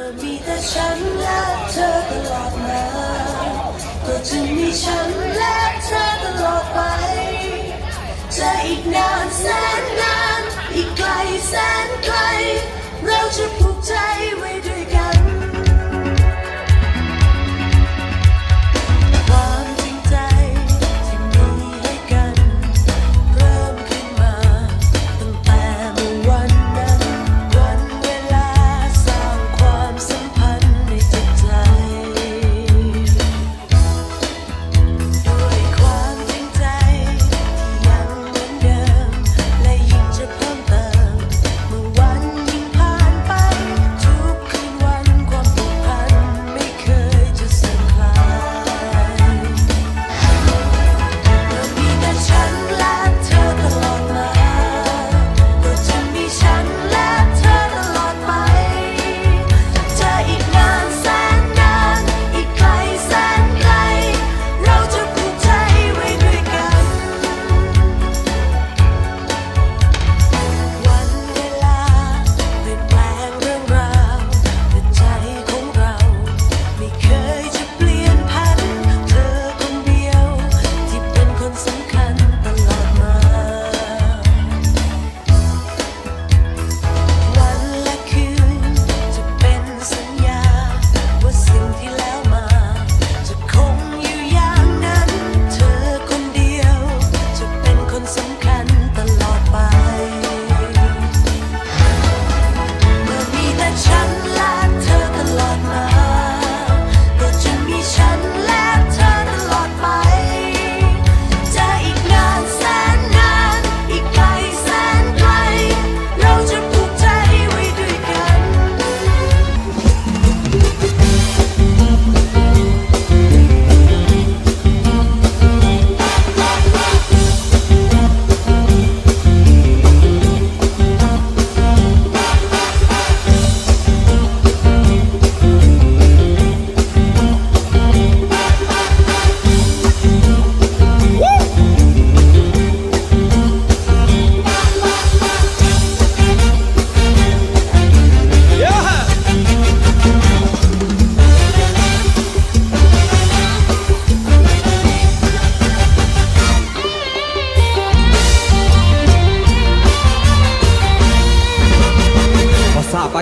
มีแต่ฉันและเธอตลอดมาก็จะมีฉันและเธอตลอดไป จะอีกนานแสนนาน อีกไกลแสนไกล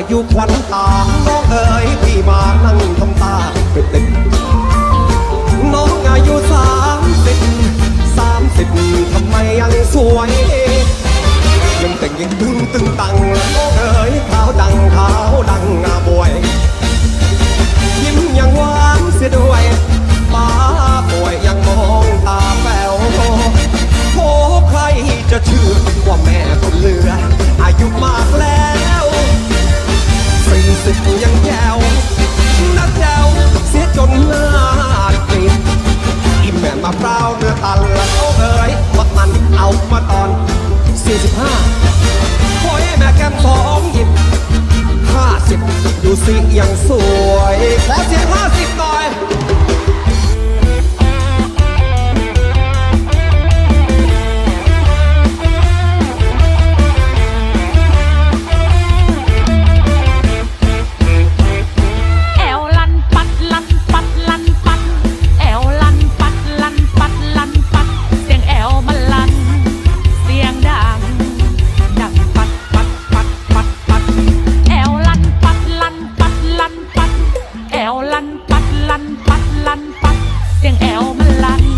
อยู่ควันตาน้องเอ๋ยพี่มานั่งทำตาเป็นติดน้องอายุสามสิบสามสิบทำไมยังสวย ยังแต่งยังตึงตึงตังน้องเอ๋ยขาวดังขาวดัง ดูสิยังสวย ขอเสียสิบหน่อย ลัน